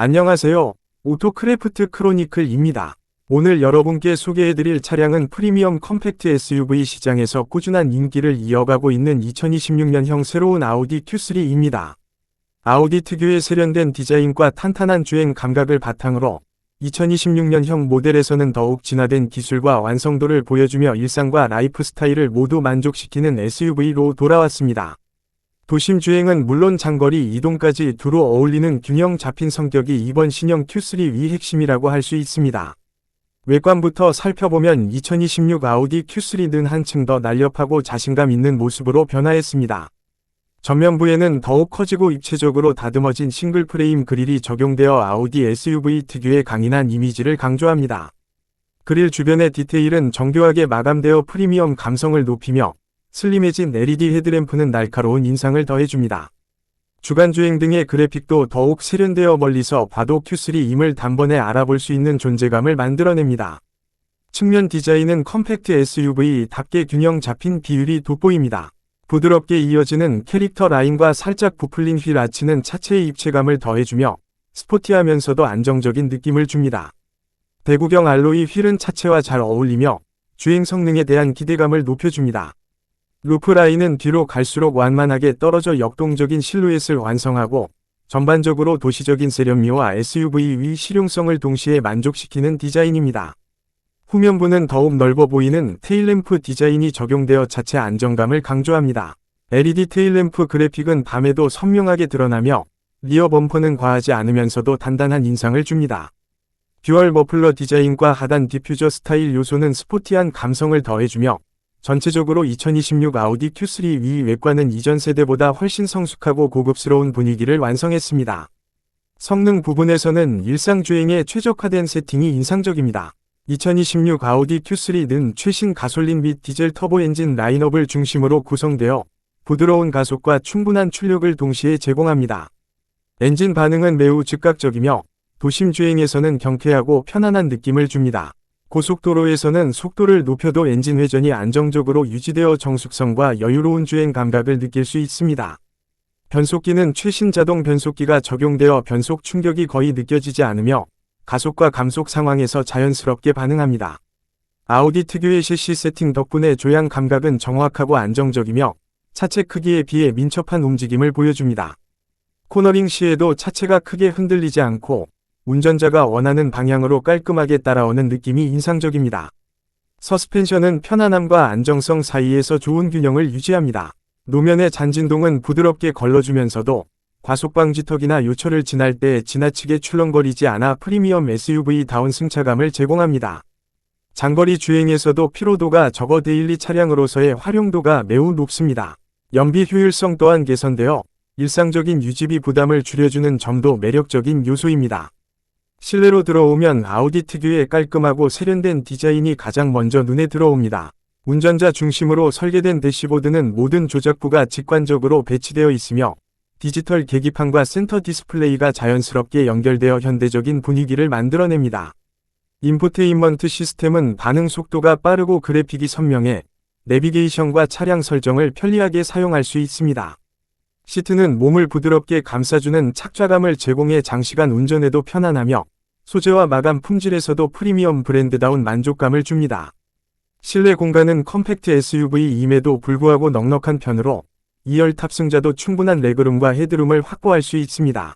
안녕하세요. 오토크래프트 크로니클입니다. 오늘 여러분께 소개해드릴 차량은 프리미엄 컴팩트 SUV 시장에서 꾸준한 인기를 이어가고 있는 2026년형 새로운 아우디 Q3입니다. 아우디 특유의 세련된 디자인과 탄탄한 주행 감각을 바탕으로 2026년형 모델에서는 더욱 진화된 기술과 완성도를 보여주며 일상과 라이프 스타일을 모두 만족시키는 SUV로 돌아왔습니다. 도심 주행은 물론 장거리 이동까지 두루 어울리는 균형 잡힌 성격이 이번 신형 Q3 위 핵심이라고 할 수 있습니다. 외관부터 살펴보면 2026 아우디 Q3는 한층 더 날렵하고 자신감 있는 모습으로 변화했습니다. 전면부에는 더욱 커지고 입체적으로 다듬어진 싱글 프레임 그릴이 적용되어 아우디 SUV 특유의 강인한 이미지를 강조합니다. 그릴 주변의 디테일은 정교하게 마감되어 프리미엄 감성을 높이며 슬림해진 LED 헤드램프는 날카로운 인상을 더해줍니다. 주간주행 등의 그래픽도 더욱 세련되어 멀리서 봐도 Q3임을 단번에 알아볼 수 있는 존재감을 만들어냅니다. 측면 디자인은 컴팩트 SUV답게 균형 잡힌 비율이 돋보입니다. 부드럽게 이어지는 캐릭터 라인과 살짝 부풀린 휠 아치는 차체의 입체감을 더해주며 스포티하면서도 안정적인 느낌을 줍니다. 대구경 알로이 휠은 차체와 잘 어울리며 주행 성능에 대한 기대감을 높여줍니다. 루프 라인은 뒤로 갈수록 완만하게 떨어져 역동적인 실루엣을 완성하고 전반적으로 도시적인 세련미와 SUV 위 실용성을 동시에 만족시키는 디자인입니다. 후면부는 더욱 넓어 보이는 테일램프 디자인이 적용되어 자체 안정감을 강조합니다. LED 테일램프 그래픽은 밤에도 선명하게 드러나며 리어 범퍼는 과하지 않으면서도 단단한 인상을 줍니다. 듀얼 머플러 디자인과 하단 디퓨저 스타일 요소는 스포티한 감성을 더해주며 전체적으로 2026 아우디 Q3 위 외관은 이전 세대보다 훨씬 성숙하고 고급스러운 분위기를 완성했습니다. 성능 부분에서는 일상주행에 최적화된 세팅이 인상적입니다. 2026 아우디 Q3는 최신 가솔린 및 디젤 터보 엔진 라인업을 중심으로 구성되어 부드러운 가속과 충분한 출력을 동시에 제공합니다. 엔진 반응은 매우 즉각적이며 도심 주행에서는 경쾌하고 편안한 느낌을 줍니다. 고속도로에서는 속도를 높여도 엔진 회전이 안정적으로 유지되어 정숙성과 여유로운 주행 감각을 느낄 수 있습니다. 변속기는 최신 자동 변속기가 적용되어 변속 충격이 거의 느껴지지 않으며 가속과 감속 상황에서 자연스럽게 반응합니다. 아우디 특유의 셰시 세팅 덕분에 조향 감각은 정확하고 안정적이며 차체 크기에 비해 민첩한 움직임을 보여줍니다. 코너링 시에도 차체가 크게 흔들리지 않고 운전자가 원하는 방향으로 깔끔하게 따라오는 느낌이 인상적입니다. 서스펜션은 편안함과 안정성 사이에서 좋은 균형을 유지합니다. 노면의 잔진동은 부드럽게 걸러주면서도 과속방지턱이나 요철을 지날 때 지나치게 출렁거리지 않아 프리미엄 SUV다운 승차감을 제공합니다. 장거리 주행에서도 피로도가 적어 데일리 차량으로서의 활용도가 매우 높습니다. 연비 효율성 또한 개선되어 일상적인 유지비 부담을 줄여주는 점도 매력적인 요소입니다. 실내로 들어오면 아우디 특유의 깔끔하고 세련된 디자인이 가장 먼저 눈에 들어옵니다. 운전자 중심으로 설계된 대시보드는 모든 조작부가 직관적으로 배치되어 있으며 디지털 계기판과 센터 디스플레이가 자연스럽게 연결되어 현대적인 분위기를 만들어냅니다. 인포테인먼트 시스템은 반응 속도가 빠르고 그래픽이 선명해 내비게이션과 차량 설정을 편리하게 사용할 수 있습니다. 시트는 몸을 부드럽게 감싸주는 착좌감을 제공해 장시간 운전에도 편안하며 소재와 마감 품질에서도 프리미엄 브랜드다운 만족감을 줍니다. 실내 공간은 컴팩트 SUV임에도 불구하고 넉넉한 편으로 2열 탑승자도 충분한 레그룸과 헤드룸을 확보할 수 있습니다.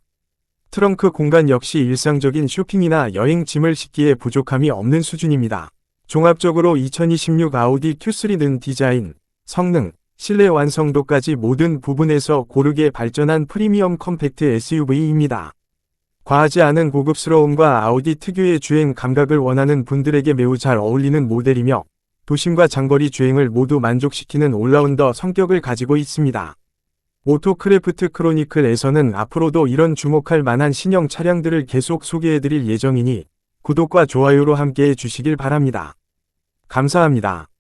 트렁크 공간 역시 일상적인 쇼핑이나 여행 짐을 싣기에 부족함이 없는 수준입니다. 종합적으로 2026 아우디 Q3는 디자인, 성능, 실내 완성도까지 모든 부분에서 고르게 발전한 프리미엄 컴팩트 SUV입니다. 과하지 않은 고급스러움과 아우디 특유의 주행 감각을 원하는 분들에게 매우 잘 어울리는 모델이며 도심과 장거리 주행을 모두 만족시키는 올라운더 성격을 가지고 있습니다. 오토크래프트 크로니클에서는 앞으로도 이런 주목할 만한 신형 차량들을 계속 소개해드릴 예정이니 구독과 좋아요로 함께해 주시길 바랍니다. 감사합니다.